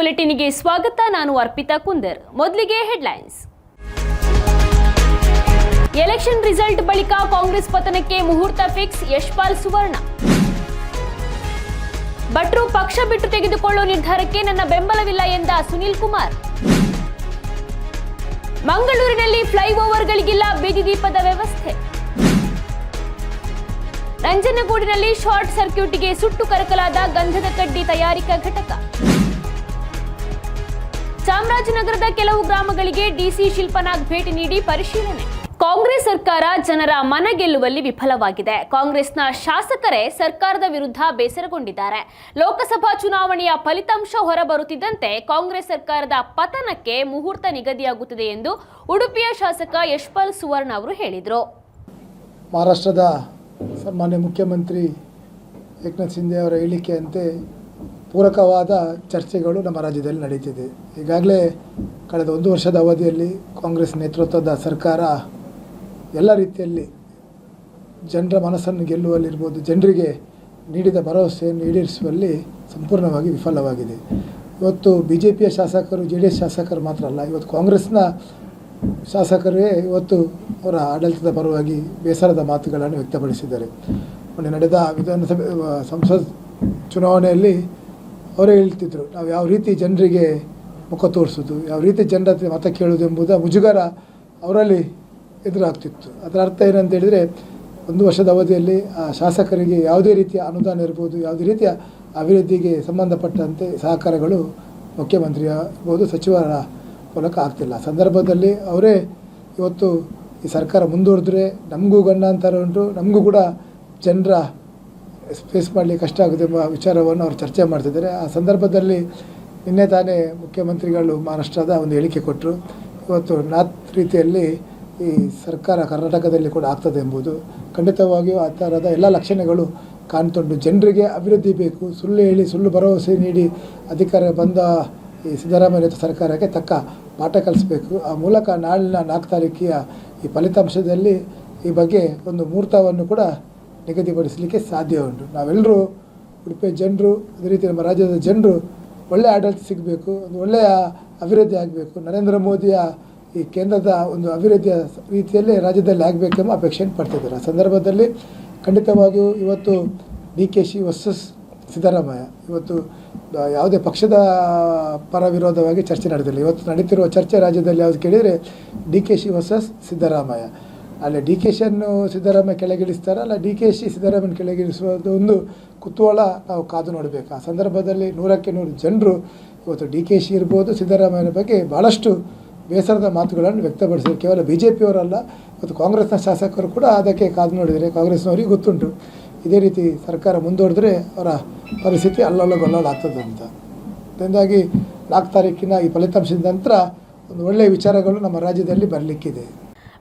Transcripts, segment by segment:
ಬುಲೆಟಿನ್ಗೆ ಸ್ವಾಗತ. ನಾನು ಅರ್ಪಿತಾ ಕುಂದರ್. ಮೊದಲಿಗೆ ಹೆಡ್ಲೈನ್ಸ್. ಎಲೆಕ್ಷನ್ ರಿಸಲ್ಟ್ ಬಳಿಕ ಕಾಂಗ್ರೆಸ್ ಪತನಕ್ಕೆ ಮುಹೂರ್ತ ಫಿಕ್ಸ್. ಯಶ್ಪಾಲ್ ಸುವರ್ಣ. ಭಟ್ರು ಪಕ್ಷ ಬಿಟ್ಟು ತೆಗೆದುಕೊಳ್ಳುವ ನಿರ್ಧಾರಕ್ಕೆ ನನ್ನ ಬೆಂಬಲವಿಲ್ಲ ಎಂದ ಸುನಿಲ್ ಕುಮಾರ್. ಮಂಗಳೂರಿನಲ್ಲಿ ಫ್ಲೈಓವರ್ಗಳಿಗಿಲ್ಲ ಬೀದಿ ದೀಪದ ವ್ಯವಸ್ಥೆ. ನಂಜನಗೂಡಿನಲ್ಲಿ ಶಾರ್ಟ್ ಸರ್ಕ್ಯೂಟ್ಗೆ ಸುಟ್ಟು ಕರಕಲಾದ ಗಂಧದ ಕಡ್ಡಿ ತಯಾರಿಕಾ ಘಟಕ. ಚಾಮರಾಜನಗರದ ಕೆಲವು ಗ್ರಾಮಗಳಿಗೆ ಡಿಸಿ ಶಿಲ್ಪನಾಗ್ ಭೇಟಿ ನೀಡಿ ಪರಿಶೀಲನೆ. ಕಾಂಗ್ರೆಸ್ ಸರ್ಕಾರ ಜನರ ಮನ ಗೆಲ್ಲುವಲ್ಲಿ ವಿಫಲವಾಗಿದೆ. ಕಾಂಗ್ರೆಸ್ನ ಶಾಸಕರೇ ಸರ್ಕಾರದ ವಿರುದ್ಧ ಬೇಸರಗೊಂಡಿದ್ದಾರೆ. ಲೋಕಸಭಾ ಚುನಾವಣೆಯ ಫಲಿತಾಂಶ ಹೊರಬರುತ್ತಿದ್ದಂತೆ ಕಾಂಗ್ರೆಸ್ ಸರ್ಕಾರದ ಪತನಕ್ಕೆ ಮುಹೂರ್ತ ನಿಗದಿಯಾಗುತ್ತದೆ ಎಂದು ಉಡುಪಿಯ ಶಾಸಕ ಯಶ್ಪಾಲ್ ಸುವರ್ಣ ಅವರು ಹೇಳಿದರು. ಮಹಾರಾಷ್ಟ್ರದ ಸನ್ಮಾನ್ಯ ಮುಖ್ಯಮಂತ್ರಿ ಏಕನಾಥ್ ಶಿಂದೆ ಅವರ ಹೇಳಿಕೆಯಂತೆ ಪೂರಕವಾದ ಚರ್ಚೆಗಳು ನಮ್ಮ ರಾಜ್ಯದಲ್ಲಿ ನಡೀತಿದೆ. ಈಗಾಗಲೇ ಕಳೆದ ಒಂದು ವರ್ಷದ ಅವಧಿಯಲ್ಲಿ ಕಾಂಗ್ರೆಸ್ ನೇತೃತ್ವದ ಸರ್ಕಾರ ಎಲ್ಲ ರೀತಿಯಲ್ಲಿ ಜನರ ಮನಸ್ಸನ್ನು ಗೆಲ್ಲುವಲ್ಲಿರ್ಬೋದು, ಜನರಿಗೆ ನೀಡಿದ ಭರವಸೆಯನ್ನು ಈಡೇರಿಸುವಲ್ಲಿ ಸಂಪೂರ್ಣವಾಗಿ ವಿಫಲವಾಗಿದೆ. ಇವತ್ತು ಬಿ ಜೆ ಪಿಯ ಶಾಸಕರು ಜೆ ಡಿ ಎಸ್ ಶಾಸಕರು ಮಾತ್ರ ಅಲ್ಲ, ಇವತ್ತು ಕಾಂಗ್ರೆಸ್ನ ಶಾಸಕರೇ ಇವತ್ತು ಅವರ ಆಡಳಿತದ ಪರವಾಗಿ ಬೇಸರದ ಮಾತುಗಳನ್ನು ವ್ಯಕ್ತಪಡಿಸಿದ್ದಾರೆ. ಮೊನ್ನೆ ನಡೆದ ವಿಧಾನಸಭೆ, ಸಂಸತ್ ಚುನಾವಣೆಯಲ್ಲಿ ಅವರೇ ಹೇಳ್ತಿದ್ರು, ನಾವು ಯಾವ ರೀತಿ ಜನರಿಗೆ ಮುಖ ತೋರಿಸೋದು, ಯಾವ ರೀತಿ ಜನರ ಮತ ಕೇಳೋದು ಎಂಬುದು ಮುಜುಗರ ಅವರಲ್ಲಿ ಎದುರಾಗ್ತಿತ್ತು. ಅದರ ಅರ್ಥ ಏನಂತ ಹೇಳಿದರೆ, ಒಂದು ವರ್ಷದ ಅವಧಿಯಲ್ಲಿ ಆ ಶಾಸಕರಿಗೆ ಯಾವುದೇ ರೀತಿಯ ಅನುದಾನ ಇರ್ಬೋದು, ಯಾವುದೇ ರೀತಿಯ ಅಭಿವೃದ್ಧಿಗೆ ಸಂಬಂಧಪಟ್ಟಂತೆ ಸಹಕಾರಗಳು ಮುಖ್ಯಮಂತ್ರಿ ಇರ್ಬೋದು ಸಚಿವರ ಮೂಲಕ ಆಗ್ತಿಲ್ಲ. ಸಂದರ್ಭದಲ್ಲಿ ಅವರೇ ಇವತ್ತು ಈ ಸರ್ಕಾರ ಮುಂದುವರೆದ್ರೆ ನಮಗೂ ಗಂಡಾಂತರ ಉಂಟು ನಮಗೂ ಕೂಡ ಜನರ ಫೇಸ್ ಮಾಡಲಿಕ್ಕೆ ಕಷ್ಟ ಆಗುತ್ತೆ ಎಂಬ ವಿಚಾರವನ್ನು ಅವರು ಚರ್ಚೆ ಮಾಡ್ತಿದ್ದಾರೆ. ಆ ಸಂದರ್ಭದಲ್ಲಿ ನಿನ್ನೆ ತಾನೇ ಮುಖ್ಯಮಂತ್ರಿಗಳು ಮಹಾರಾಷ್ಟ್ರದ ಒಂದು ಹೇಳಿಕೆ ಕೊಟ್ಟರು. ಇವತ್ತು ನಾತ್ ರೀತಿಯಲ್ಲಿ ಈ ಸರ್ಕಾರ ಕರ್ನಾಟಕದಲ್ಲಿ ಕೂಡ ಆಗ್ತದೆ ಎಂಬುದು. ಖಂಡಿತವಾಗಿಯೂ ಆ ಥರದ ಎಲ್ಲ ಲಕ್ಷಣಗಳು ಕಾಣ್ತೊಂಡು ಜನರಿಗೆ ಅಭಿವೃದ್ಧಿ ಬೇಕು, ಸುಳ್ಳು ಹೇಳಿ, ಸುಳ್ಳು ಭರವಸೆ ನೀಡಿ ಅಧಿಕಾರ ಬಂದ ಈ ಸಿದ್ದರಾಮಯ್ಯ ಸರ್ಕಾರಕ್ಕೆ ತಕ್ಕ ಪಾಠ ಕಲಿಸಬೇಕು. ಆ ಮೂಲಕ ನಾಳಿನ ನಾಲ್ಕು ತಾರೀಕಿಯ ಈ ಫಲಿತಾಂಶದಲ್ಲಿ ಈ ಬಗ್ಗೆ ಒಂದು ಮುಹೂರ್ತವನ್ನು ಕೂಡ ನಿಗದಿಪಡಿಸಲಿಕ್ಕೆ ಸಾಧ್ಯ ಉಂಟು. ನಾವೆಲ್ಲರೂ ಉಡುಪಿಯ ಜನರು, ಅದೇ ರೀತಿ ನಮ್ಮ ರಾಜ್ಯದ ಜನರು ಒಳ್ಳೆಯ ಆಡಳಿತ ಸಿಗಬೇಕು, ಒಂದು ಒಳ್ಳೆಯ ಅಭಿವೃದ್ಧಿ ಆಗಬೇಕು. ನರೇಂದ್ರ ಮೋದಿಯ ಈ ಕೇಂದ್ರದ ಒಂದು ಅಭಿವೃದ್ಧಿಯ ರೀತಿಯಲ್ಲಿ ರಾಜ್ಯದಲ್ಲಿ ಆಗಬೇಕೆಂಬ ಅಪೇಕ್ಷೆಯನ್ನು ಪಡ್ತಿದ್ದಾರೆ. ಆ ಸಂದರ್ಭದಲ್ಲಿ ಖಂಡಿತವಾಗಿಯೂ ಇವತ್ತು D K Shi versus Siddaramaiah. ಇವತ್ತು ಯಾವುದೇ ಪಕ್ಷದ ಪರ ವಿರೋಧವಾಗಿ ಚರ್ಚೆ ನಡೆದಿಲ್ಲ. ಇವತ್ತು ನಡೀತಿರುವ ಚರ್ಚೆ ರಾಜ್ಯದಲ್ಲಿ ಯಾವುದು ಕೇಳಿದರೆ D K Shi versus Siddaramaiah. ಅಲ್ಲಿ ಡಿ ಕೆ ಶಿಯನ್ನು ಸಿದ್ದರಾಮಯ್ಯ ಕೆಳಗಿಳಿಸ್ತಾರ? ಅಲ್ಲ ಡಿ ಕೆ ಶಿ ಸಿದ್ದರಾಮಯ್ಯ ಕೆಳಗಿಳಿಸುವುದು ಒಂದು ಕುತೂಹಲ ನಾವು ಕಾದು ನೋಡಬೇಕು. ಆ ಸಂದರ್ಭದಲ್ಲಿ ನೂರಕ್ಕೆ ನೂರು ಜನರು ಇವತ್ತು ಡಿ ಕೆ ಶಿ ಇರ್ಬೋದು, ಸಿದ್ದರಾಮಯ್ಯನ ಬಗ್ಗೆ ಭಾಳಷ್ಟು ಬೇಸರದ ಮಾತುಗಳನ್ನು ವ್ಯಕ್ತಪಡಿಸಿದರು ಕೇವಲ ಬಿ ಜೆ ಪಿಯವರಲ್ಲ, ಇವತ್ತು ಕಾಂಗ್ರೆಸ್ನ ಶಾಸಕರು ಕೂಡ ಅದಕ್ಕೆ ಕಾದು ನೋಡಿದರೆ ಕಾಂಗ್ರೆಸ್ನವರಿಗೆ ಗೊತ್ತುಂಟು. ಇದೇ ರೀತಿ ಸರ್ಕಾರ ಮುಂದುವರೆದ್ರೆ ಅವರ ಪರಿಸ್ಥಿತಿ ಅಲ್ಲಲ್ಲ ಗೊಲ್ಲಲ್ಲ ಆಗ್ತದೆ ಅಂತ. ಅದರಿಂದಾಗಿ ನಾಲ್ಕು ತಾರೀಕಿನ ಈ ಫಲಿತಾಂಶದ ನಂತರ ಒಂದು ಒಳ್ಳೆಯ ವಿಚಾರಗಳು ನಮ್ಮ ರಾಜ್ಯದಲ್ಲಿ ಬರಲಿಕ್ಕಿದೆ.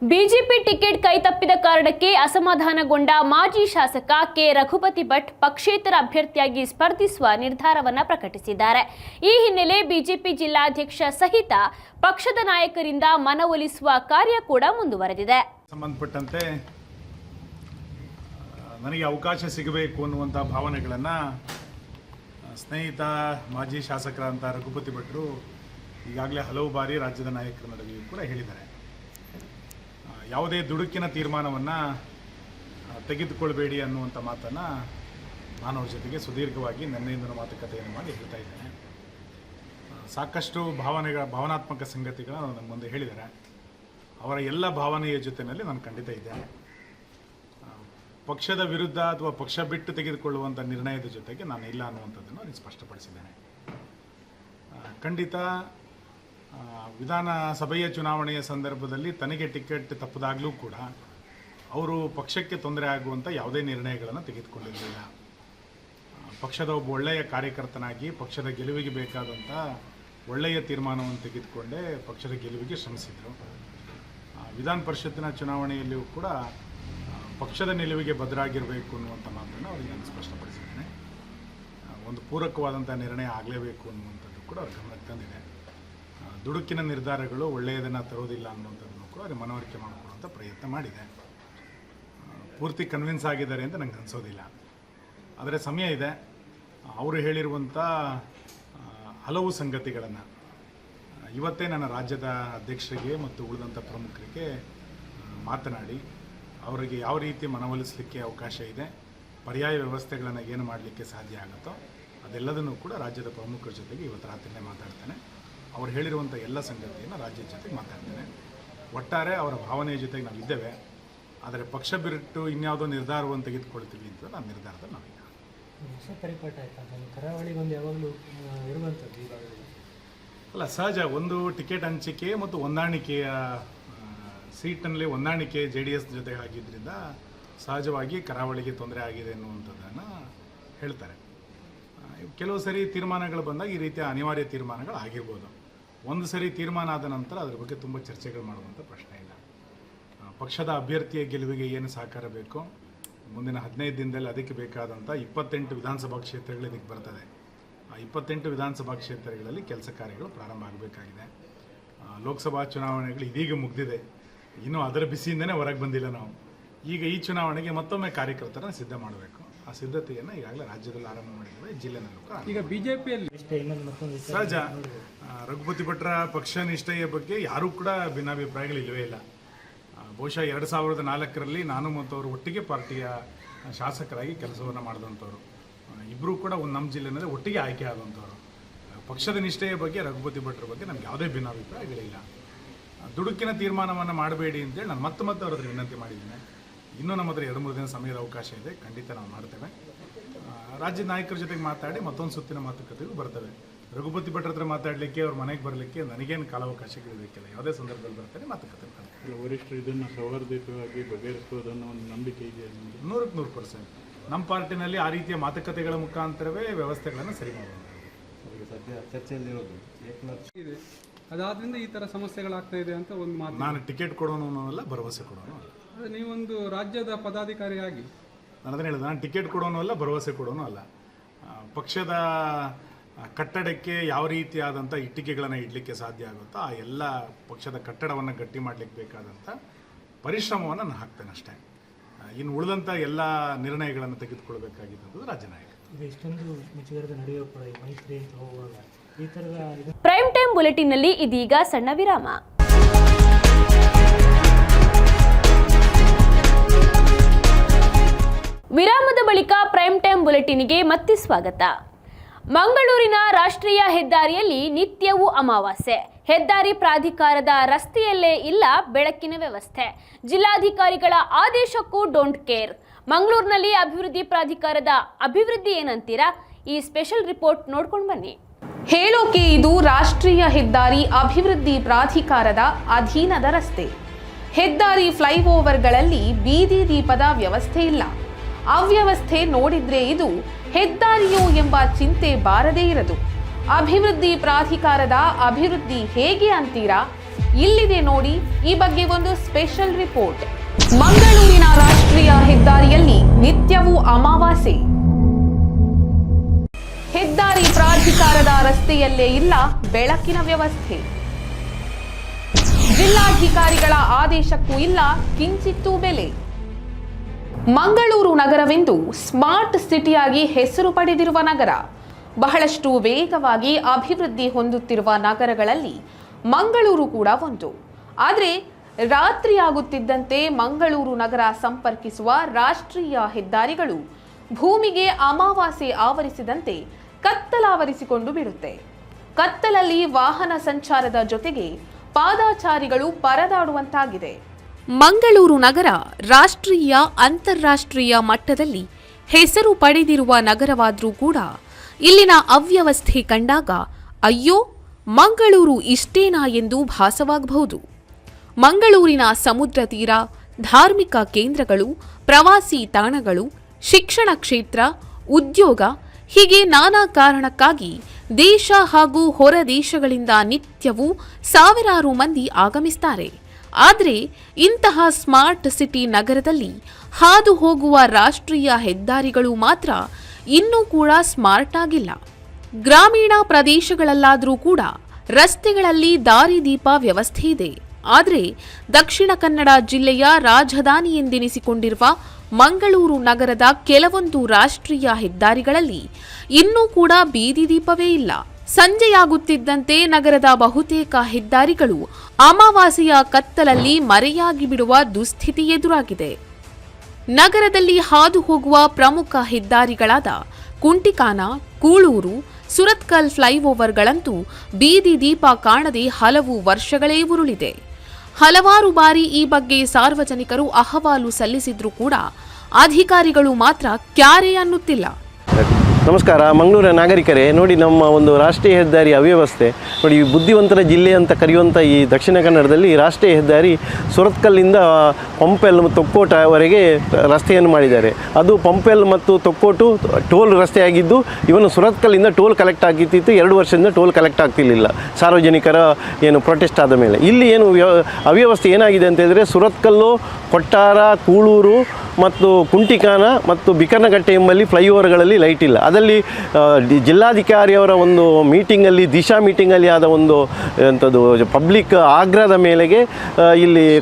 ಬಿಜೆಪಿ ಟಿಕೆಟ್ ಕೈತಪ್ಪಿದ ಕಾರಣಕ್ಕೆ ಅಸಮಾಧಾನಗೊಂಡ ಮಾಜಿ ಶಾಸಕ ಕೆ. ರಘುಪತಿ ಭಟ್ ಪಕ್ಷೇತರ ಅಭ್ಯರ್ಥಿಯಾಗಿ ಸ್ಪರ್ಧಿಸುವ ನಿರ್ಧಾರವನ್ನು ಪ್ರಕಟಿಸಿದ್ದಾರೆ. ಈ ಹಿನ್ನೆಲೆ ಬಿಜೆಪಿ ಜಿಲ್ಲಾಧ್ಯಕ್ಷ ಸಹಿತ ಪಕ್ಷದ ನಾಯಕರಿಂದ ಮನವೊಲಿಸುವ ಕಾರ್ಯ ಕೂಡ ಮುಂದುವರೆದಿದೆ. ಸಂಬಂಧಪಟ್ಟಂತೆ ನನಗೆ ಅವಕಾಶ ಸಿಗಬೇಕು ಅನ್ನುವಂಥ ಭಾವನೆಗಳನ್ನು ಸ್ನೇಹಿತ, ಮಾಜಿ ಶಾಸಕರಂತ ರಘುಪತಿ ಭಟ್ರು ಈಗಾಗಲೇ ಹಲವು ಬಾರಿ ರಾಜ್ಯದ ನಾಯಕರ ನಡುವೆ ಕೂಡ ಹೇಳಿದ್ದಾರೆ. ಯಾವುದೇ ದುಡುಕಿನ ತೀರ್ಮಾನವನ್ನು ತೆಗೆದುಕೊಳ್ಬೇಡಿ ಅನ್ನುವಂಥ ಮಾತನ್ನು ನಾನು ಅವ್ರ ಜೊತೆಗೆ ಸುದೀರ್ಘವಾಗಿ ನಿನ್ನೆಯಿಂದ ಮಾತುಕತೆಯನ್ನು ಮಾಡಿ ಹೇಳ್ತಾ ಇದ್ದೇನೆ. ಸಾಕಷ್ಟು ಭಾವನೆಗಳ ಭಾವನಾತ್ಮಕ ಸಂಗತಿಗಳನ್ನು ನನ್ನ ಮುಂದೆ ಹೇಳಿದ್ದಾರೆ. ಅವರ ಎಲ್ಲ ಭಾವನೆಯ ಜೊತೆಯಲ್ಲಿ ನಾನು ಖಂಡಿತ ಇದ್ದೇನೆ. ಪಕ್ಷದ ವಿರುದ್ಧ ಅಥವಾ ಪಕ್ಷ ಬಿಟ್ಟು ತೆಗೆದುಕೊಳ್ಳುವಂಥ ನಿರ್ಣಯದ ಜೊತೆಗೆ ನಾನು ಇಲ್ಲ ಅನ್ನುವಂಥದ್ದನ್ನು ನಾನು ಸ್ಪಷ್ಟಪಡಿಸಿದ್ದೇನೆ. ಖಂಡಿತ ವಿಧಾನಸಭೆಯ ಚುನಾವಣೆಯ ಸಂದರ್ಭದಲ್ಲಿ ತನಗೆ ಟಿಕೆಟ್ ತಪ್ಪದಾಗಲೂ ಕೂಡ ಅವರು ಪಕ್ಷಕ್ಕೆ ತೊಂದರೆ ಆಗುವಂಥ ಯಾವುದೇ ನಿರ್ಣಯಗಳನ್ನು ತೆಗೆದುಕೊಂಡಿರಲಿಲ್ಲ. ಪಕ್ಷದ ಒಬ್ಬ ಒಳ್ಳೆಯ ಕಾರ್ಯಕರ್ತನಾಗಿ ಪಕ್ಷದ ಗೆಲುವಿಗೆ ಬೇಕಾದಂಥ ಒಳ್ಳೆಯ ತೀರ್ಮಾನವನ್ನು ತೆಗೆದುಕೊಂಡೇ ಪಕ್ಷದ ಗೆಲುವಿಗೆ ಶ್ರಮಿಸಿದರು. ವಿಧಾನ ಪರಿಷತ್ತಿನ ಚುನಾವಣೆಯಲ್ಲಿಯೂ ಕೂಡ ಪಕ್ಷದ ನಿಲುವಿಗೆ ಬದ್ಧರಾಗಿರಬೇಕು ಅನ್ನುವಂಥ ಮಾತನ್ನು ಅವರಿಗೆ ನಾನು ಸ್ಪಷ್ಟಪಡಿಸಿದ್ದೇನೆ. ಒಂದು ಪೂರಕವಾದಂಥ ನಿರ್ಣಯ ಆಗಲೇಬೇಕು ಅನ್ನುವಂಥದ್ದು ಕೂಡ ಅವ್ರ ಗಮನಕ್ಕೆ ತಂದಿದೆ. ದುಡುಕಿನ ನಿರ್ಧಾರಗಳು ಒಳ್ಳೆಯದನ್ನು ತರೋದಿಲ್ಲ ಅನ್ನುವಂಥದ್ದನ್ನು ಕೂಡ ಅವ್ರಿಗೆ ಮನವರಿಕೆ ಮಾಡಿಕೊಡುವಂಥ ಪ್ರಯತ್ನ ಮಾಡಿದೆ. ಪೂರ್ತಿ ಕನ್ವಿನ್ಸ್ ಆಗಿದ್ದಾರೆ ಅಂತ ನಂಗೆ ಅನಿಸೋದಿಲ್ಲ. ಆದರೆ ಸಮಯ ಇದೆ. ಅವರು ಹೇಳಿರುವಂಥ ಹಲವು ಸಂಗತಿಗಳನ್ನು ಇವತ್ತೇ ನನ್ನ ರಾಜ್ಯದ ಅಧ್ಯಕ್ಷರಿಗೆ ಮತ್ತು ಉಳಿದಂಥ ಪ್ರಮುಖರಿಗೆ ಮಾತನಾಡಿ, ಅವರಿಗೆ ಯಾವ ರೀತಿ ಮನವೊಲಿಸಲಿಕ್ಕೆ ಅವಕಾಶ ಇದೆ, ಪರ್ಯಾಯ ವ್ಯವಸ್ಥೆಗಳನ್ನು ಏನು ಮಾಡಲಿಕ್ಕೆ ಸಾಧ್ಯ ಆಗುತ್ತೋ ಅದೆಲ್ಲದನ್ನು ಕೂಡ ರಾಜ್ಯದ ಪ್ರಮುಖರ ಜೊತೆಗೆ ಇವತ್ತು ರಾತ್ರಿನೇ ಮಾತಾಡ್ತೇನೆ. ಅವ್ರು ಹೇಳಿರುವಂಥ ಎಲ್ಲ ಸಂಗತಿಯನ್ನು ರಾಜ್ಯದ ಜೊತೆಗೆ ಮಾತಾಡ್ತೇನೆ. ಒಟ್ಟಾರೆ ಅವರ ಭಾವನೆಯ ಜೊತೆಗೆ ನಾವು ಇದ್ದೇವೆ ಆದರೆ ಪಕ್ಷ ಬಿಟ್ಟು ಇನ್ಯಾವುದೋ ನಿರ್ಧಾರವನ್ನು ತೆಗೆದುಕೊಳ್ತೀವಿ ಅಂತ ನಾನು ನಿರ್ಧಾರದಲ್ಲಿ ನಾವೀಗ ಹೊಸ ಪರಿಪಾಠ ಯಾವಾಗಲೂ ಇರುವಂಥದ್ದು ಅಲ್ಲ ಸಹಜ. ಒಂದು ಟಿಕೆಟ್ ಹಂಚಿಕೆ ಮತ್ತು ಹೊಂದಾಣಿಕೆಯ ಸೀಟ್ನಲ್ಲಿ ಹೊಂದಾಣಿಕೆ ಜೆ ಡಿ ಎಸ್ ಜೊತೆ ಆಗಿದ್ದರಿಂದ ಸಹಜವಾಗಿ ಕರಾವಳಿಗೆ ತೊಂದರೆ ಆಗಿದೆ ಅನ್ನುವಂಥದ್ದನ್ನು ಹೇಳ್ತಾರೆ. ಕೆಲವು ಸರಿ ತೀರ್ಮಾನಗಳು ಬಂದಾಗ ಈ ರೀತಿಯ ಅನಿವಾರ್ಯ ತೀರ್ಮಾನಗಳು ಆಗಿರ್ಬೋದು. ಒಂದು ಸರಿ ತೀರ್ಮಾನ ಆದ ನಂತರ ಅದ್ರ ಬಗ್ಗೆ ತುಂಬ ಚರ್ಚೆಗಳು ಮಾಡುವಂಥ ಪ್ರಶ್ನೆ ಇಲ್ಲ. ಪಕ್ಷದ ಅಭ್ಯರ್ಥಿಯ ಗೆಲುವಿಗೆ ಏನು ಸಹಕಾರ ಬೇಕು, ಮುಂದಿನ ಹದಿನೈದು ದಿನದಲ್ಲಿ ಅದಕ್ಕೆ ಬೇಕಾದಂಥ ಇಪ್ಪತ್ತೆಂಟು ವಿಧಾನಸಭಾ ಕ್ಷೇತ್ರಗಳು ಇದಕ್ಕೆ ಬರ್ತದೆ. ಆ ಇಪ್ಪತ್ತೆಂಟು ವಿಧಾನಸಭಾ ಕ್ಷೇತ್ರಗಳಲ್ಲಿ ಕೆಲಸ ಕಾರ್ಯಗಳು ಪ್ರಾರಂಭ ಆಗಬೇಕಾಗಿದೆ. ಲೋಕಸಭಾ ಚುನಾವಣೆಗಳು ಇದೀಗ ಮುಗಿದಿದೆ. ಇನ್ನೂ ಅದರ ಬಿಸಿಯಿಂದನೇ ಹೊರಗೆ ಬಂದಿಲ್ಲ ನಾವು. ಈಗ ಈ ಚುನಾವಣೆಗೆ ಮತ್ತೊಮ್ಮೆ ಕಾರ್ಯಕರ್ತರನ್ನು ಸಿದ್ಧ ಮಾಡಬೇಕು. ಆ ಸಿದ್ಧತೆಯನ್ನು ಈಗಾಗಲೇ ರಾಜ್ಯದಲ್ಲಿ ಆರಂಭ ಮಾಡಿದ್ದೇವೆ ಜಿಲ್ಲೆನಲ್ಲೂ ಕೂಡ ಈಗ ಬಿಜೆಪಿಯಲ್ಲಿ ಇಷ್ಟೇ ಇನ್ನೊಂದು ಮತ್ತೊಂದು ಸಹಜ. ರಘುಪತಿ ಭಟ್ರ ಪಕ್ಷ ನಿಷ್ಠೆಯ ಬಗ್ಗೆ ಯಾರೂ ಕೂಡ ಭಿನ್ನಾಭಿಪ್ರಾಯಗಳು ಇಲ್ಲವೇ ಇಲ್ಲ. ಬಹುಶಃ ಎರಡು ಸಾವಿರದ ನಾಲ್ಕರಲ್ಲಿ ನಾನು ಮತ್ತು ಅವರು ಒಟ್ಟಿಗೆ ಪಾರ್ಟಿಯ ಶಾಸಕರಾಗಿ ಕೆಲಸವನ್ನು ಮಾಡಿದಂಥವ್ರು. ಇಬ್ಬರೂ ಕೂಡ ಒಂದು ನಮ್ಮ ಜಿಲ್ಲೆನಲ್ಲಿ ಒಟ್ಟಿಗೆ ಆಯ್ಕೆ ಆದಂಥವ್ರು. ಪಕ್ಷದ ನಿಷ್ಠೆಯ ಬಗ್ಗೆ ರಘುಪತಿ ಭಟ್ರ ಬಗ್ಗೆ ನಮ್ಗೆ ಯಾವುದೇ ಭಿನ್ನಾಭಿಪ್ರಾಯಗಳಿಲ್ಲ. ದುಡುಕಿನ ತೀರ್ಮಾನವನ್ನು ಮಾಡಬೇಡಿ ಅಂತೇಳಿ ನಾನು ಮತ್ತೆ ಮತ್ತೆ ಅವ್ರ ಹತ್ರ ವಿನಂತಿ ಮಾಡಿದ್ದೀನಿ. ಇನ್ನೂ ನಮ್ಮ ಹತ್ರ ಎರಡು ಮೂರು ದಿನ ಸಮಯದ ಅವಕಾಶ ಇದೆ. ಖಂಡಿತ ನಾವು ಮಾಡ್ತೇವೆ. ರಾಜ್ಯ ರಾಜ್ಯದ ನಾಯಕರ ಜೊತೆಗೆ ಮಾತಾಡಿ ಮತ್ತೊಂದು ಸುತ್ತಿನ ಮಾತುಕತೆಗೂ ಬರ್ತವೆ. ರಘುಪತಿ ಭಟ್ರ ಹತ್ರ ಮಾತಾಡಲಿಕ್ಕೆ ಅವ್ರ ಮನೆಗೆ ಬರಲಿಕ್ಕೆ ನನಗೇನು ಕಾಲಾವಕಾಶಗಳು ಬೇಕಿಲ್ಲ ಯಾವುದೇ ಸಂದರ್ಭದಲ್ಲಿ ಬರ್ತಾರೆ ಮಾತುಕತೆ ಮಾಡ್ತಾರೆ ವರಿಷ್ಠರು ಇದನ್ನು ಸೌಹಾರ್ದಯುತವಾಗಿ ಬಗೆಹರಿಸೋದನ್ನು ಒಂದು ನಂಬಿಕೆ ಇದೆ ನೂರಕ್ಕೆ ನೂರು ಪರ್ಸೆಂಟ್. ನಮ್ಮ ಪಾರ್ಟಿನಲ್ಲಿ ಆ ರೀತಿಯ ಮಾತುಕತೆಗಳ ಮುಖಾಂತರವೇ ವ್ಯವಸ್ಥೆಗಳನ್ನು ಸರಿ ಮಾಡುವಂಥದ್ದು ಇದೆ. ಅದಾದ್ರಿಂದ ಈ ಥರ ಸಮಸ್ಯೆಗಳಾಗ್ತಾ ಇದೆ ಅಂತ ಒಂದು ಮಾತು. ನಾನು ಟಿಕೆಟ್ ಕೊಡೋನು ಅನ್ನೋಲ್ಲ ಭರವಸೆ ಕೊಡೋನು ನೀವೊಂದು ರಾಜ್ಯದ ಪದಾಧಿಕಾರಿಯಾಗಿ. ನಾನು ಅದನ್ನು ಹೇಳಿದೆ. ನಾನು ಟಿಕೆಟ್ ಕೊಡೋನು ಅಲ್ಲ ಭರವಸೆ ಕೊಡೋನು ಅಲ್ಲ. ಪಕ್ಷದ ಕಟ್ಟಡಕ್ಕೆ ಯಾವ ರೀತಿಯಾದಂಥ ಇಟ್ಟಿಗೆಗಳನ್ನು ಇಡಲಿಕ್ಕೆ ಸಾಧ್ಯ ಆಗುತ್ತೋ ಆ ಎಲ್ಲ ಪಕ್ಷದ ಕಟ್ಟಡವನ್ನು ಗಟ್ಟಿ ಮಾಡಲಿಕ್ಕೆ ಬೇಕಾದಂಥ ಪರಿಶ್ರಮವನ್ನು ನಾನು ಹಾಕ್ತೇನೆ ಅಷ್ಟೇ. ಇನ್ನು ಉಳಿದಂಥ ಎಲ್ಲ ನಿರ್ಣಯಗಳನ್ನು ತೆಗೆದುಕೊಳ್ಬೇಕಾಗಿದ್ದು ರಾಜ್ಯ ನಾಯಕ ಪ್ರೈಮ್ ಟೈಮ್ ಬುಲೆಟಿನ್ನಲ್ಲಿ ಇದೀಗ ಸಣ್ಣ ವಿರಾಮ. ವಿರಾಮದ ಬಳಿಕ ಪ್ರೈಮ್ ಟೈಮ್ ಬುಲೆಟಿನ್ಗೆ ಮತ್ತೆ ಸ್ವಾಗತ. ಮಂಗಳೂರಿನ ರಾಷ್ಟ್ರೀಯ ಹೆದ್ದಾರಿಯಲ್ಲಿ ನಿತ್ಯವೂ ಅಮಾವಾಸ್ಯೆ. ಹೆದ್ದಾರಿ ಪ್ರಾಧಿಕಾರದ ರಸ್ತೆಯಲ್ಲೇ ಇಲ್ಲ ಬೆಳಕಿನ ವ್ಯವಸ್ಥೆ. ಜಿಲ್ಲಾಧಿಕಾರಿಗಳ ಆದೇಶಕ್ಕೂ ಡೋಂಟ್ ಕೇರ್ ಮಂಗಳೂರಿನಲ್ಲಿ ಅಭಿವೃದ್ಧಿ ಪ್ರಾಧಿಕಾರದ ಅಭಿವೃದ್ಧಿ ಏನಂತೀರಾ? ಈ ಸ್ಪೆಷಲ್ ರಿಪೋರ್ಟ್ ನೋಡ್ಕೊಂಡು ಬನ್ನಿ. ಹೇಳೋಕೆ ಇದು ರಾಷ್ಟ್ರೀಯ ಹೆದ್ದಾರಿ ಅಭಿವೃದ್ಧಿ ಪ್ರಾಧಿಕಾರದ ಅಧೀನದ ರಸ್ತೆ. ಹೆದ್ದಾರಿ ಫ್ಲೈಓವರ್ಗಳಲ್ಲಿ ಬೀದಿ ದೀಪದ ವ್ಯವಸ್ಥೆ ಇಲ್ಲ. ಅವ್ಯವಸ್ಥೆ ನೋಡಿದ್ರೆ ಇದು ಹೆದ್ದಾರಿಯೋ ಎಂಬ ಚಿಂತೆ ಬಾರದೇ ಇರದು. ಅಭಿವೃದ್ಧಿ ಪ್ರಾಧಿಕಾರದ ಅಭಿವೃದ್ಧಿ ಹೇಗೆ ಅಂತೀರಾ? ಇಲ್ಲಿದೆ ನೋಡಿ ಈ ಬಗ್ಗೆ ಒಂದು ಸ್ಪೆಷಲ್ ರಿಪೋರ್ಟ್. ಮಂಗಳೂರಿನ ರಾಷ್ಟ್ರೀಯ ಹೆದ್ದಾರಿಯಲ್ಲಿ ನಿತ್ಯವೂ ಅಮಾವಾಸ್ಯೆ. ಹೆದ್ದಾರಿ ಪ್ರಾಧಿಕಾರದ ರಸ್ತೆಯಲ್ಲೇ ಇಲ್ಲ ಬೆಳಕಿನ ವ್ಯವಸ್ಥೆ. ಜಿಲ್ಲಾಧಿಕಾರಿಗಳ ಆದೇಶಕ್ಕೂ ಇಲ್ಲ ಕಿಂಚಿತ್ತೂ ಬೆಲೆ. ಮಂಗಳೂರು ನಗರವೆಂದು ಸ್ಮಾರ್ಟ್ ಸಿಟಿಯಾಗಿ ಹೆಸರು ಪಡೆದಿರುವ ನಗರ. ಬಹಳಷ್ಟು ವೇಗವಾಗಿ ಅಭಿವೃದ್ಧಿ ಹೊಂದುತ್ತಿರುವ ನಗರಗಳಲ್ಲಿ ಮಂಗಳೂರು ಕೂಡ ಒಂದು. ಆದರೆ ರಾತ್ರಿಯಾಗುತ್ತಿದ್ದಂತೆ ಮಂಗಳೂರು ನಗರ ಸಂಪರ್ಕಿಸುವ ರಾಷ್ಟ್ರೀಯ ಹೆದ್ದಾರಿಗಳು ಭೂಮಿಗೆ ಅಮಾವಾಸ್ಯೆ ಆವರಿಸಿದಂತೆ ಕತ್ತಲಾವರಿಸಿಕೊಂಡು ಬಿಡುತ್ತೆ. ಕತ್ತಲಲ್ಲಿ ವಾಹನ ಸಂಚಾರದ ಜೊತೆಗೆ ಪಾದಾಚಾರಿಗಳು ಪರದಾಡುವಂತಾಗಿದೆ. ಮಂಗಳೂರು ನಗರ ರಾಷ್ಟ್ರೀಯ ಅಂತಾರಾಷ್ಟ್ರೀಯ ಮಟ್ಟದಲ್ಲಿ ಹೆಸರು ಪಡೆದಿರುವ ನಗರವಾದರೂ ಕೂಡ ಇಲ್ಲಿನ ಅವ್ಯವಸ್ಥೆ ಕಂಡಾಗ ಅಯ್ಯೋ, ಮಂಗಳೂರು ಇಷ್ಟೇನಾ ಎಂದು ಭಾಸವಾಗಬಹುದು. ಮಂಗಳೂರಿನ ಸಮುದ್ರ ತೀರ ಧಾರ್ಮಿಕ ಕೇಂದ್ರಗಳು, ಪ್ರವಾಸಿ ತಾಣಗಳು, ಶಿಕ್ಷಣ ಕ್ಷೇತ್ರ, ಉದ್ಯೋಗ ಹೀಗೆ ನಾನಾ ಕಾರಣಕ್ಕಾಗಿ ದೇಶ ಹಾಗೂ ಹೊರ ದೇಶಗಳಿಂದ ನಿತ್ಯವೂ ಸಾವಿರಾರು ಮಂದಿ ಆಗಮಿಸ್ತಾರೆ. ಆದರೆ ಇಂತಹ ಸ್ಮಾರ್ಟ್ ಸಿಟಿ ನಗರದಲ್ಲಿ ಹಾದು ಹೋಗುವ ರಾಷ್ಟ್ರೀಯ ಹೆದ್ದಾರಿಗಳು ಮಾತ್ರ ಇನ್ನೂ ಕೂಡ ಸ್ಮಾರ್ಟ್ ಆಗಿಲ್ಲ. ಗ್ರಾಮೀಣ ಪ್ರದೇಶಗಳಲ್ಲಾದರೂ ಕೂಡ ರಸ್ತೆಗಳಲ್ಲಿ ದಾರಿದೀಪ ವ್ಯವಸ್ಥೆ ಇದೆ. ಆದರೆ ದಕ್ಷಿಣ ಕನ್ನಡ ಜಿಲ್ಲೆಯ ರಾಜಧಾನಿ ಎಂದೆನಿಸಿಕೊಂಡಿರುವ ಮಂಗಳೂರು ನಗರದ ಕೆಲವೊಂದು ರಾಷ್ಟ್ರೀಯ ಹೆದ್ದಾರಿಗಳಲ್ಲಿ ಇನ್ನೂ ಕೂಡ ಬೀದಿ ದೀಪವೇ ಇಲ್ಲ. ಸಂಜೆಯಾಗುತ್ತಿದ್ದಂತೆ ನಗರದ ಬಹುತೇಕ ಹೆದ್ದಾರಿಗಳು ಅಮಾವಾಸೆಯ ಕತ್ತಲಲ್ಲಿ ಮರೆಯಾಗಿ ಬಿಡುವ ದುಸ್ಥಿತಿ ಎದುರಾಗಿದೆ. ನಗರದಲ್ಲಿ ಹಾದು ಹೋಗುವ ಪ್ರಮುಖ ಹೆದ್ದಾರಿಗಳಾದ ಕುಂಟಿಕಾನ, ಕೂಳೂರು, ಸುರತ್ಕಲ್ ಫ್ಲೈಓವರ್ಗಳಂತೂ ಬೀದಿ ದೀಪ ಕಾಣದೆ ಹಲವು ವರ್ಷಗಳೇ ಉರುಳಿದೆ. ಹಲವಾರು ಬಾರಿ ಈ ಬಗ್ಗೆ ಸಾರ್ವಜನಿಕರು ಅಹವಾಲು ಸಲ್ಲಿಸಿದ್ರೂ ಕೂಡ ಅಧಿಕಾರಿಗಳು ಮಾತ್ರ ಕ್ಯಾರೆ ಅನ್ನುತ್ತಿಲ್ಲ. ನಮಸ್ಕಾರ. ಮಂಗಳೂರಿನ ನಾಗರಿಕರೇ, ನೋಡಿ ನಮ್ಮ ಒಂದು ರಾಷ್ಟ್ರೀಯ ಹೆದ್ದಾರಿ ಅವ್ಯವಸ್ಥೆ. ನೋಡಿ, ಈ ಬುದ್ಧಿವಂತರ ಜಿಲ್ಲೆ ಅಂತ ಕರೆಯುವಂಥ ಈ ದಕ್ಷಿಣ ಕನ್ನಡದಲ್ಲಿ ರಾಷ್ಟ್ರೀಯ ಹೆದ್ದಾರಿ ಸುರತ್ಕಲ್ಲಿಂದ ಪಂಪೆಲ್ ತೊಕ್ಕೋಟವರೆಗೆ ರಸ್ತೆಯನ್ನು ಮಾಡಿದ್ದಾರೆ. ಅದು ಪಂಪೆಲ್ ಮತ್ತು ತೊಕ್ಕೋಟು ಟೋಲ್ ರಸ್ತೆಯಾಗಿದ್ದು ಇವನು ಸುರತ್ಕಲ್ಲಿಂದ ಟೋಲ್ ಕಲೆಕ್ಟ್ ಆಗಿತ್ತಿತ್ತು ಎರಡು ವರ್ಷದಿಂದ ಟೋಲ್ ಕಲೆಕ್ಟ್ ಆಗ್ತಿರಲಿಲ್ಲ. ಸಾರ್ವಜನಿಕರ ಏನು ಪ್ರೊಟೆಸ್ಟ್ ಆದ ಮೇಲೆ. ಇಲ್ಲಿ ಏನು ವ್ಯ- ಅವ್ಯವಸ್ಥೆ ಏನಾಗಿದೆ ಅಂತ ಹೇಳಿದರೆ, ಸುರತ್ಕಲ್ಲು, ಕೊಟ್ಟಾರ, ಕೂಳೂರು ಮತ್ತು ಕುಂಟಿಕಾನ ಮತ್ತು ಬಿಕರ್ನಗಟ್ಟೆ ಎಂಬಲ್ಲಿ ಫ್ಲೈಓವರ್ಗಳಲ್ಲಿ ಲೈಟ್ ಇಲ್ಲ. ಅದರಲ್ಲಿ ಡಿ- ಜಿಲ್ಲಾಧಿಕಾರಿಯವರ ಒಂದು ಮೀಟಿಂಗಲ್ಲಿ, ದಿಶಾ ಮೀಟಿಂಗಲ್ಲಿ ಆದ ಒಂದು, ಎಂಥದ್ದು, ಪಬ್ಲಿಕ್ ಆಗ್ರಹದ ಮೇಲೆಗೆ ಇಲ್ಲಿ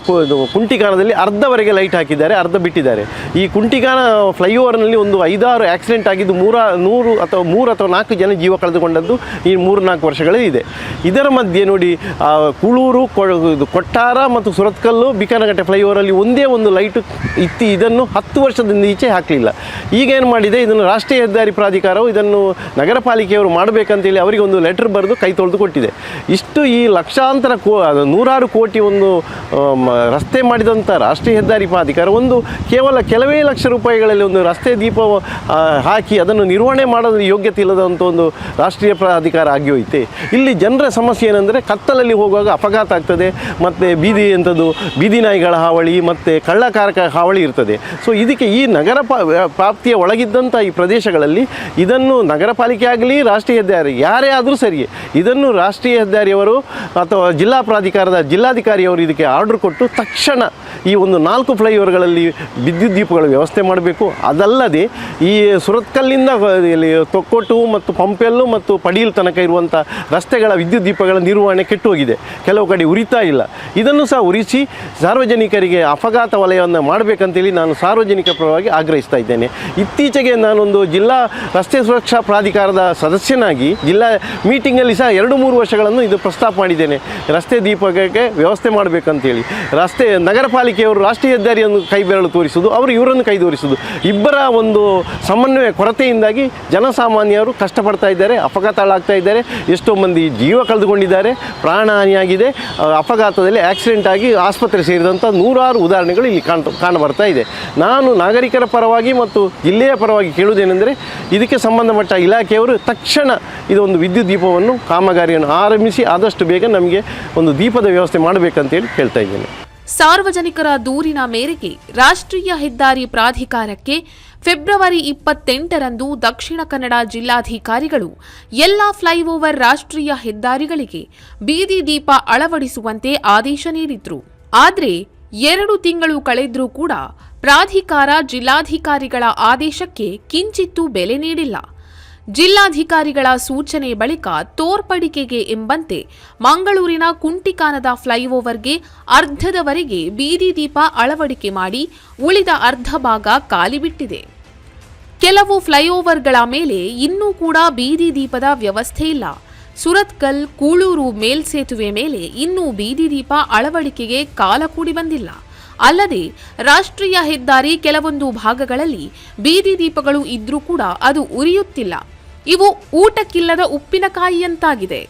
ಕುಂಟಿಕಾನದಲ್ಲಿ ಅರ್ಧವರೆಗೆ ಲೈಟ್ ಹಾಕಿದ್ದಾರೆ, ಅರ್ಧ ಬಿಟ್ಟಿದ್ದಾರೆ. ಈ ಕುಂಟಿಕಾನ ಫ್ಲೈಓವರ್ನಲ್ಲಿ ಒಂದು ಐದಾರು ಆಕ್ಸಿಡೆಂಟ್ ಆಗಿದ್ದು, ಮೂರ, ನೂರು ಅಥವಾ ಮೂರು ಅಥವಾ ನಾಲ್ಕು ಜನ ಜೀವ ಕಳೆದುಕೊಂಡದ್ದು ಈ ಮೂರು ನಾಲ್ಕು ವರ್ಷಗಳೇ ಇದೆ. ಇದರ ಮಧ್ಯೆ ನೋಡಿ ಕುಳೂರು ಕೊಟ್ಟಾರ ಮತ್ತು ಸುರತ್ಕಲ್ಲು, ಬಿಕನಗಟ್ಟೆ ಫ್ಲೈಓವರಲ್ಲಿ ಒಂದೇ ಒಂದು ಲೈಟ್ ಇತ್ತಿ. ಇದನ್ನು ಹತ್ತು ವರ್ಷದಿಂದ ಈಚೆ ಹಾಕಲಿಲ್ಲ. ಈಗ ಏನು ಮಾಡಿದೆ? ಇದನ್ನು ರಾಷ್ಟ್ರೀಯ ಹೆದ್ದಾರಿ ಪ್ರಾಧಿಕಾರವು ಇದನ್ನು ನಗರ ಪಾಲಿಕೆಯವರು ಮಾಡಬೇಕಂತೇಳಿ ಅವರಿಗೆ ಒಂದು ಲೆಟರ್ ಬರೆದು ಕೈ ತೊಳೆದು ಕೊಟ್ಟಿದೆ. ಇಷ್ಟು ಈ ಲಕ್ಷಾಂತರ ಕೋ ನೂರಾರು ಕೋಟಿ ಒಂದು ರಸ್ತೆ ಮಾಡಿದಂಥ ರಾಷ್ಟ್ರೀಯ ಹೆದ್ದಾರಿ ಪ್ರಾಧಿಕಾರ ಒಂದು ಕೇವಲ ಕೆಲವೇ ಲಕ್ಷ ರೂಪಾಯಿಗಳಲ್ಲಿ ಒಂದು ರಸ್ತೆ ದೀಪ ಹಾಕಿ ಅದನ್ನು ನಿರ್ವಹಣೆ ಮಾಡೋದು ಯೋಗ್ಯತೆ ಇಲ್ಲದಂಥ ಒಂದು ರಾಷ್ಟ್ರೀಯ ಪ್ರಾಧಿಕಾರ ಆಗಿ ಹೋಯಿತೆ. ಇಲ್ಲಿ ಜನರ ಸಮಸ್ಯೆ ಏನಂದರೆ ಕತ್ತಲಲ್ಲಿ ಹೋಗುವಾಗ ಅಪಘಾತ ಆಗ್ತದೆ, ಮತ್ತು ಬೀದಿ ಅಂಥದ್ದು ಬೀದಿ ನಾಯಿಗಳ ಹಾವಳಿ, ಮತ್ತು ಕಳ್ಳಕಾರಕ ಹಾವಳಿ ಇರ್ತದೆ. ಸೊ ಇದಕ್ಕೆ ಈ ನಗರ ಪ್ರಾಪ್ತಿಯ ಒಳಗಿದ್ದಂಥ ಈ ಪ್ರದೇಶಗಳಲ್ಲಿ ಇದನ್ನು ನಗರ ಪಾಲಿಕೆ ಆಗಲಿ, ರಾಷ್ಟ್ರೀಯ ಹೆದ್ದಾರಿ, ಯಾರೇ ಆದರೂ ಸರಿ ಇದನ್ನು ರಾಷ್ಟ್ರೀಯ ಹೆದ್ದಾರಿಯವರು ಅಥವಾ ಜಿಲ್ಲಾ ಪ್ರಾಧಿಕಾರದ ಜಿಲ್ಲಾಧಿಕಾರಿಯವರು ಇದಕ್ಕೆ ಆರ್ಡರ್ ಕೊಟ್ಟು ತಕ್ಷಣ ಈ ಒಂದು ನಾಲ್ಕು ಫ್ಲೈಓವರ್ಗಳಲ್ಲಿ ವಿದ್ಯುತ್ ದೀಪಗಳ ವ್ಯವಸ್ಥೆ ಮಾಡಬೇಕು. ಅದಲ್ಲದೆ ಈ ಸುರತ್ಕಲ್ಲಿಂದ ಇಲ್ಲಿ ತೊಕ್ಕೊಟ್ಟು ಮತ್ತು ಪಂಪೆಲ್ಲು ಮತ್ತು ಪಡೀಲ್ ತನಕ ಇರುವಂಥ ರಸ್ತೆಗಳ ವಿದ್ಯುತ್ ದೀಪಗಳ ನಿರ್ವಹಣೆ ಕೆಟ್ಟು ಹೋಗಿದೆ ಕೆಲವು ಕಡೆ ಉರಿತಾ ಇಲ್ಲ. ಇದನ್ನು ಸಹ ಉರಿಸಿ ಸಾರ್ವಜನಿಕರಿಗೆ ಅಪಘಾತ ವಲಯವನ್ನು ಮಾಡಬೇಕಂತೇಳಿ ನಾನು ಸಾರ್ವಜನಿಕ ಪರವಾಗಿ ಆಗ್ರಹಿಸ್ತಾ ಇದ್ದೇನೆ. ಇತ್ತೀಚೆಗೆ ನಾನೊಂದು ಜಿಲ್ಲಾ ರಸ್ತೆ ಸುರಕ್ಷಾ ಪ್ರಾಧಿಕಾರದ ಸದಸ್ಯನಾಗಿ ಜಿಲ್ಲಾ ಮೀಟಿಂಗಲ್ಲಿ ಸಹ ಎರಡು ಮೂರು ವರ್ಷಗಳನ್ನು ಇದು ಪ್ರಸ್ತಾಪ ಮಾಡಿದ್ದೇನೆ. ರಸ್ತೆ ದೀಪಕ್ಕೆ ವ್ಯವಸ್ಥೆ ಮಾಡಬೇಕಂತೇಳಿ. ರಸ್ತೆ ನಗರ ಪಾಲಿಕೆಯವರು ರಾಷ್ಟ್ರೀಯ ಹೆದ್ದಾರಿಯನ್ನು ಕೈ ಬೆರಳು ತೋರಿಸುವುದು, ಅವರು ಇವರನ್ನು ಕೈ ತೋರಿಸುವುದು. ಇಬ್ಬರ ಒಂದು ಸಮನ್ವಯ ಕೊರತೆಯಿಂದಾಗಿ ಜನಸಾಮಾನ್ಯರು ಕಷ್ಟಪಡ್ತಾ ಇದ್ದಾರೆ, ಅಪಘಾತಗಳಾಗ್ತಾ ಇದ್ದಾರೆ. ಎಷ್ಟೋ ಮಂದಿ ಜೀವ ಕಳೆದುಕೊಂಡಿದ್ದಾರೆ ಪ್ರಾಣಹಾನಿಯಾಗಿದೆ ಅಪಘಾತದಲ್ಲಿ ಆಕ್ಸಿಡೆಂಟ್ ಆಗಿ ಆಸ್ಪತ್ರೆ ಸೇರಿದಂಥ ನೂರಾರು ಉದಾಹರಣೆಗಳು ಇಲ್ಲಿ ಕಾಣ್ತಾ, ಕಾಣಬರ್ತಾ ಇದೆ. ನಾನು ನಾಗರಿಕರ ಪರವಾಗಿ ಮತ್ತು ಜಿಲ್ಲೆಯ ಪರವಾಗಿ ಕೇಳುವುದೇನೆಂದರೆ, ಇದಕ್ಕೆ ಸಂಬಂಧಪಟ್ಟ ಇಲಾಖೆಯವರು ತಕ್ಷಣ ಇದೊಂದು ವಿದ್ಯುತ್ ದೀಪವನ್ನು, ಕಾಮಗಾರಿಯನ್ನು ಆರಂಭಿಸಿ ಆದಷ್ಟು ಬೇಗ ನಮಗೆ ಒಂದು ದೀಪದ ವ್ಯವಸ್ಥೆ ಮಾಡಬೇಕಂತೇಳಿ ಕೇಳ್ತಾ ಇದ್ದೇನೆ. ಸಾರ್ವಜನಿಕರ ದೂರಿನ ಮೇರೆಗೆ ರಾಷ್ಟ್ರೀಯ ಹೆದ್ದಾರಿ ಪ್ರಾಧಿಕಾರಕ್ಕೆ ಫೆಬ್ರವರಿ ಇಪ್ಪತ್ತೆಂಟರಂದು ದಕ್ಷಿಣ ಕನ್ನಡ ಜಿಲ್ಲಾಧಿಕಾರಿಗಳು ಎಲ್ಲ ಫ್ಲೈಓವರ್ ರಾಷ್ಟ್ರೀಯ ಹೆದ್ದಾರಿಗಳಿಗೆ ಬೀದಿ ದೀಪ ಅಳವಡಿಸುವಂತೆ ಆದೇಶ ನೀಡಿದ್ರು. ಆದರೆ ಎರಡು ತಿಂಗಳು ಕಳೆದ್ರೂ ಕೂಡ ಪ್ರಾಧಿಕಾರ ಜಿಲ್ಲಾಧಿಕಾರಿಗಳ ಆದೇಶಕ್ಕೆ ಕಿಂಚಿತ್ತೂ ಬೆಲೆ ನೀಡಿಲ್ಲ. ಜಿಲ್ಲಾಧಿಕಾರಿಗಳ ಸೂಚನೆ ಬಳಿಕ ತೋರ್ಪಡಿಕೆಗೆ ಎಂಬಂತೆ ಮಂಗಳೂರಿನ ಕುಂಟಿಕಾನದ ಫ್ಲೈಓವರ್ಗೆ ಅರ್ಧದವರೆಗೆ ಬೀದಿ ದೀಪ ಅಳವಡಿಕೆ ಮಾಡಿ ಉಳಿದ ಅರ್ಧ ಭಾಗ ಖಾಲಿ ಬಿಟ್ಟಿದೆ. ಕೆಲವು ಫ್ಲೈಓವರ್ಗಳ ಮೇಲೆ ಇನ್ನೂ ಕೂಡ ಬೀದಿ ದೀಪದ ವ್ಯವಸ್ಥೆ ಇಲ್ಲ. ಸುರತ್ಕಲ್ ಕೂಳೂರು ಮೇಲ್ಸೇತುವೆ ಮೇಲೆ ಇನ್ನೂ ಬೀದಿ ದೀಪ ಅಳವಡಿಕೆಗೆ ಕಾಲ ಕೂಡಿ ಬಂದಿಲ್ಲ. ಅಲ್ಲದೆ ರಾಷ್ಟ್ರೀಯ ಹೆದ್ದಾರಿ ಕೆಲವೊಂದು ಭಾಗಗಳಲ್ಲಿ ಬೀದಿ ದೀಪಗಳು ಇದ್ರೂ ಕೂಡ ಅದು ಉರಿಯುತ್ತಿಲ್ಲ. ಇವು ಊಟಕ್ಕಿಲ್ಲದ ಉಪ್ಪಿನಕಾಯಿಯಂತಾಗಿದೆ.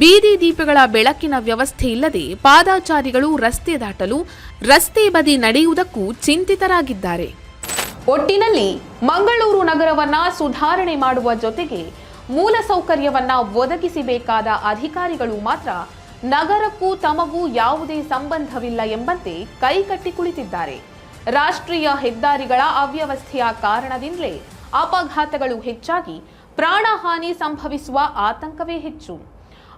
ಬೀದಿ ದೀಪಗಳ ಬೆಳಕಿನ ವ್ಯವಸ್ಥೆ ಇಲ್ಲದೆ ಪಾದಾಚಾರಿಗಳು ರಸ್ತೆ ದಾಟಲು ರಸ್ತೆ ಬದಿ ನಡೆಯುವುದಕ್ಕೂ ಚಿಂತಿತರಾಗಿದ್ದಾರೆ. ಒಟ್ಟಿನಲ್ಲಿ ಮಂಗಳೂರು ನಗರವನ್ನ ಸುಧಾರಣೆ ಮಾಡುವ ಜೊತೆಗೆ ಮೂಲಸೌಕರ್ಯವನ್ನ ಒದಗಿಸಬೇಕಾದ ಅಧಿಕಾರಿಗಳು ಮಾತ್ರ ನಗರಕ್ಕೂ ತಮಗೂ ಯಾವುದೇ ಸಂಬಂಧವಿಲ್ಲ ಎಂಬಂತೆ ಕೈಕಟ್ಟಿ ಕುಳಿತಿದ್ದಾರೆ. ರಾಷ್ಟ್ರೀಯ ಹೆದ್ದಾರಿಗಳ ಅವ್ಯವಸ್ಥೆಯ ಕಾರಣದಿಂದಲೇ ಅಪಘಾತಗಳು ಹೆಚ್ಚಾಗಿ ಪ್ರಾಣಹಾನಿ ಸಂಭವಿಸುವ ಆತಂಕವೇ ಹೆಚ್ಚು.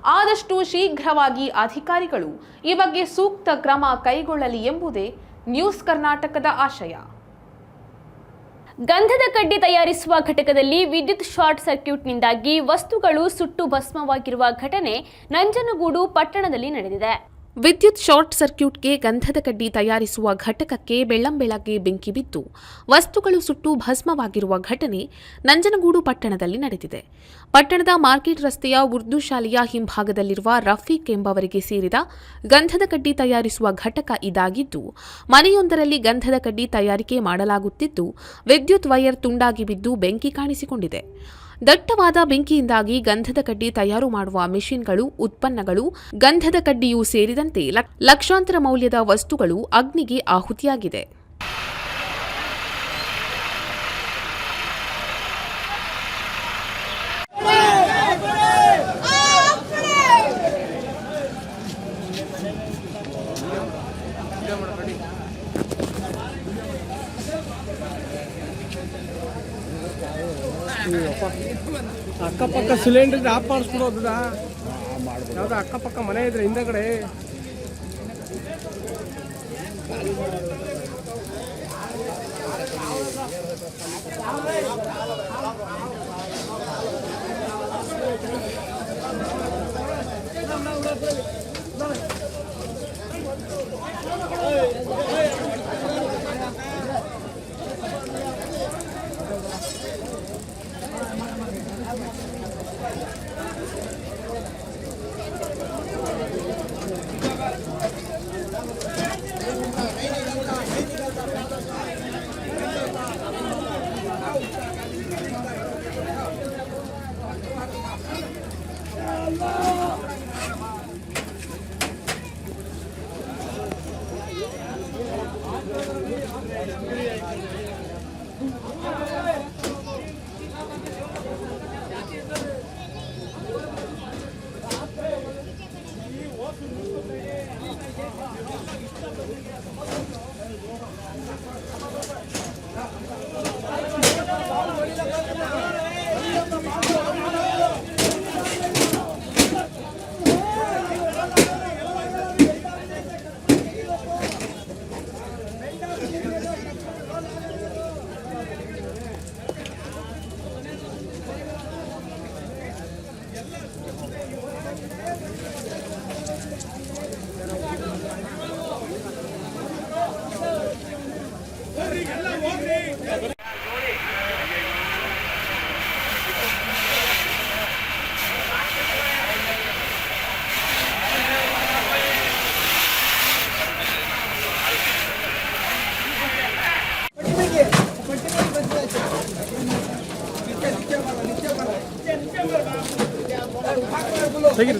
ಆದಷ್ಟು ಶೀಘ್ರವಾಗಿ ಅಧಿಕಾರಿಗಳು ಈ ಬಗ್ಗೆ ಸೂಕ್ತ ಕ್ರಮ ಕೈಗೊಳ್ಳಲಿ ಎಂಬುದೇ ನ್ಯೂಸ್ ಕರ್ನಾಟಕದ ಆಶಯ. ಗಂಧದ ಕಡ್ಡಿ ತಯಾರಿಸುವ ಘಟಕದಲ್ಲಿ ವಿದ್ಯುತ್ ಶಾರ್ಟ್ ಸರ್ಕ್ಯೂಟ್ನಿಂದಾಗಿ ವಸ್ತುಗಳು ಸುಟ್ಟು ಭಸ್ಮವಾಗಿರುವ ಘಟನೆ ನಂಜನಗೂಡು ಪಟ್ಟಣದಲ್ಲಿ ನಡೆದಿದೆ. ವಿದ್ಯುತ್ ಶಾರ್ಟ್ ಸರ್ಕ್ಯೂಟ್ಗೆ ಗಂಧದ ಕಡ್ಡಿ ತಯಾರಿಸುವ ಘಟಕಕ್ಕೆ ಬೆಳ್ಳಂಬೆಳಗ್ಗೆ ಬೆಂಕಿ ಬಿದ್ದು, ವಸ್ತುಗಳು ಸುಟ್ಟು ಭಸ್ಮವಾಗಿರುವ ಘಟನೆ ನಂಜನಗೂಡು ಪಟ್ಟಣದಲ್ಲಿ ನಡೆದಿದೆ. ಪಟ್ಟಣದ ಮಾರ್ಕೆಟ್ ರಸ್ತೆಯ ಉರ್ದು ಶಾಲೆಯ ಹಿಂಭಾಗದಲ್ಲಿರುವ ರಫೀಕ್ ಎಂಬವರಿಗೆ ಸೇರಿದ ಗಂಧದ ಕಡ್ಡಿ ತಯಾರಿಸುವ ಘಟಕ ಇದಾಗಿದ್ದು, ಮನೆಯೊಂದರಲ್ಲಿ ಗಂಧದ ಕಡ್ಡಿ ತಯಾರಿಕೆ ಮಾಡಲಾಗುತ್ತಿದ್ದು, ವಿದ್ಯುತ್ ವೈರ್ ತುಂಡಾಗಿ ಬಿದ್ದು ಬೆಂಕಿ ಕಾಣಿಸಿಕೊಂಡಿದೆ. ದಟ್ಟವಾದ ಬೆಂಕಿಯಿಂದಾಗಿ ಗಂಧದ ಕಡ್ಡಿ ತಯಾರು ಮಾಡುವ ಮಿಷಿನ್ಗಳು, ಉತ್ಪನ್ನಗಳು ಗಂಧದ ಕಡ್ಡಿಯೂ ಸೇರಿದಂತೆ ಲಕ್- ಲಕ್ಷಾಂತರ ಮೌಲ್ಯದ ವಸ್ತುಗಳು ಅಗ್ನಿಗೆ ಆಹುತಿಯಾಗಿದೆ. ಅಕ್ಕಪಕ್ಕ ಸಿಲಿಂಡರ್ ಆಫ್ ಮಾಡಿಸ್ಬಿಡೋದ ಯಾವ್ದು ಅಕ್ಕಪಕ್ಕ ಮನೆ ಇದ್ರೆ ಹಿಂದಗಡೆ.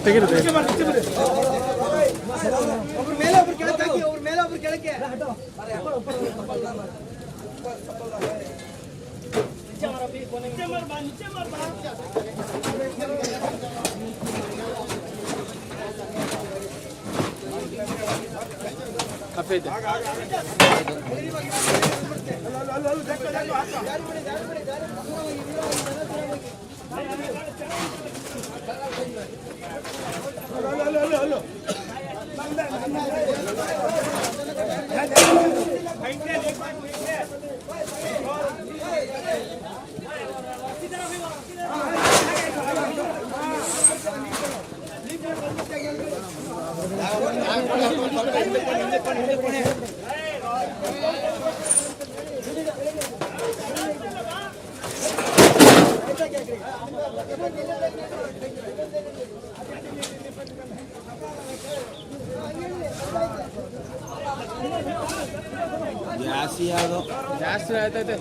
ತೆಗಿರಿ ತೆಗಿರಿ. ಕಪ್ಪೆ ಇದೆ. ಜಾಸ್ತಿ ಆಯ್ತೈತೆ.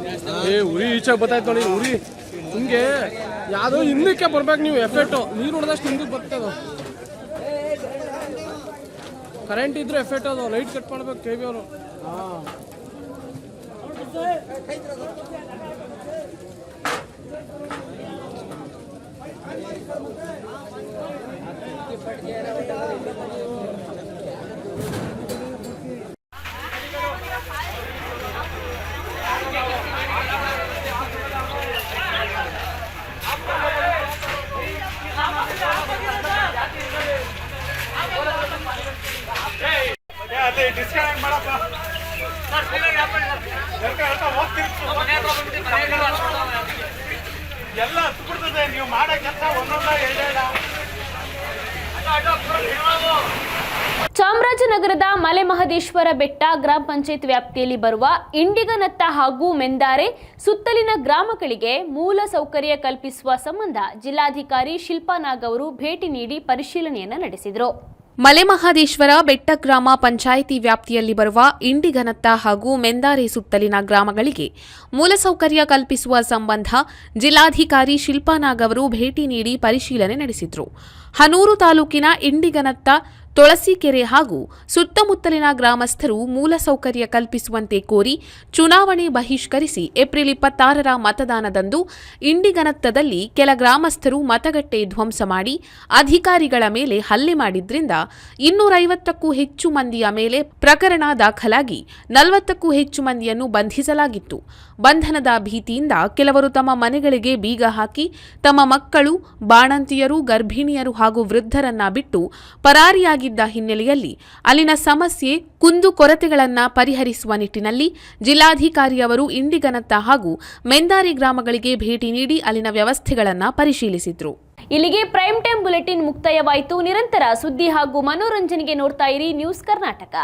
ಏ, ಉರಿ ಈಚೆ ಬತ್ತಾಯ್ತು ನೋಡಿ, ಉರಿ. ಹಿಂಗೆ ಯಾವುದೋ ಹಿಂದಕ್ಕೆ ಬರ್ಬೇಕು ನೀವು ಎಫೆಕ್ಟು ನೀರು ಹೊಡೆದಷ್ಟು ಹಿಂದಕ್ಕೆ ಬರ್ತದೆ ಕರೆಂಟ್ ಇದ್ರೆ ಎಫೆಕ್ಟ್ ಅದು. ಲೈಟ್ ಕಟ್ ಮಾಡ್ಬೇಕು ಕೆ ಬಿ ಅವರು ಹಾಂ ಅಲ್ಲಿ ಡಿಸ್ಕನೆಕ್ಟ್ ಮಾಡಪ್ಪ ಎಲ್ಕ ಎಲ್ಕ ಹೋಗ್ತಿರ್ತು. ಎಲ್ಲ ಹತ್ಬಿಡ್ತದೆ ನೀವು ಮಾಡೋ ಕೆಲಸ ಒಂದೊಂದ ಎರಡೆರಡ ಚಾಮರಾಜನಗರದ ಮಲೆ ಮಹದೇಶ್ವರ ಬೆಟ್ಟ ಗ್ರಾಮ ಪಂಚಾಯತ್ ವ್ಯಾಪ್ತಿಯಲ್ಲಿ ಬರುವ ಇಂಡಿಗನತ್ತ ಹಾಗೂ ಮೆಂದಾರೆ ಸುತ್ತಲಿನ ಗ್ರಾಮಗಳಿಗೆ ಮೂಲ ಸೌಕರ್ಯ ಕಲ್ಪಿಸುವ ಸಂಬಂಧ ಜಿಲ್ಲಾಧಿಕಾರಿ ಶಿಲ್ಪಾ ನಾಗ್ ಅವರು ಭೇಟಿ ನೀಡಿ ಪರಿಶೀಲನೆಯನ್ನು ನಡೆಸಿದರು. ಮಲೆಮಹದೇಶ್ವರ ಬೆಟ್ಟ ಗ್ರಾಮ ಪಂಚಾಯಿತಿ ವ್ಯಾಪ್ತಿಯಲ್ಲಿ ಬರುವ ಇಂಡಿಗನತ್ತ ಹಾಗೂ ಮೆಂದಾರೆ ಸುತ್ತಲಿನ ಗ್ರಾಮಗಳಿಗೆ ಮೂಲಸೌಕರ್ಯ ಕಲ್ಪಿಸುವ ಸಂಬಂಧ ಜಿಲ್ಲಾಧಿಕಾರಿ ಶಿಲ್ಪಾನಾಗ್ ಅವರು ಭೇಟಿ ನೀಡಿ ಪರಿಶೀಲನೆ ನಡೆಸಿದರು. ಹನೂರು ತಾಲೂಕಿನ ಇಂಡಿಗನತ್ತ, ತುಳಸಿಕೆರೆ ಹಾಗೂ ಸುತ್ತಮುತ್ತಲಿನ ಗ್ರಾಮಸ್ಥರು ಮೂಲಸೌಕರ್ಯ ಕಲ್ಪಿಸುವಂತೆ ಕೋರಿ ಚುನಾವಣೆ ಬಹಿಷ್ಕರಿಸಿ ಏಪ್ರಿಲ್ ಇಪ್ಪತ್ತಾರರ ಮತದಾನದಂದು ಇಂಡಿಗನತ್ತದಲ್ಲಿ ಕೆಲ ಗ್ರಾಮಸ್ಥರು ಮತಗಟ್ಟೆ ಧ್ವಂಸ ಮಾಡಿ ಅಧಿಕಾರಿಗಳ ಮೇಲೆ ಹಲ್ಲೆ ಮಾಡಿದ್ರಿಂದ ಇನ್ನೂರೈವತ್ತಕ್ಕೂ ಹೆಚ್ಚು ಮಂದಿಯ ಮೇಲೆ ಪ್ರಕರಣ ದಾಖಲಾಗಿ ನಲವತ್ತಕ್ಕೂ ಹೆಚ್ಚು ಮಂದಿಯನ್ನು ಬಂಧಿಸಲಾಗಿತ್ತು. ಬಂಧನದ ಭೀತಿಯಿಂದ ಕೆಲವರು ತಮ್ಮ ಮನೆಗಳಿಗೆ ಬೀಗ ಹಾಕಿ, ತಮ್ಮ ಮಕ್ಕಳು, ಬಾಣಂತಿಯರು, ಗರ್ಭಿಣಿಯರು ಹಾಗೂ ವೃದ್ಧರನ್ನ ಬಿಟ್ಟು ಪರಾರಿಯಾಗಿದ್ದ ಹಿನ್ನೆಲೆಯಲ್ಲಿ ಅಲ್ಲಿನ ಸಮಸ್ಯೆ ಕುಂದು ಕೊರತೆಗಳನ್ನು ಪರಿಹರಿಸುವ ನಿಟ್ಟಿನಲ್ಲಿ ಜಿಲ್ಲಾಧಿಕಾರಿಯವರು ಇಂಡಿಗನತ್ತ ಹಾಗೂ ಮೆಂದಾರಿ ಗ್ರಾಮಗಳಿಗೆ ಭೇಟಿ ನೀಡಿ ಅಲ್ಲಿನ ವ್ಯವಸ್ಥೆಗಳನ್ನು ಪರಿಶೀಲಿಸಿದ್ರು. ಇಲ್ಲಿಗೆ ಪ್ರೈಮ್ ಟೈಮ್ ಬುಲೆಟಿನ್ ಮುಕ್ತಾಯವಾಯಿತು. ನಿರಂತರ ಸುದ್ದಿ ಹಾಗೂ ಮನೋರಂಜನೆಗೆ ನೋಡ್ತಾ ಇರಿ ನ್ಯೂಸ್ ಕರ್ನಾಟಕ.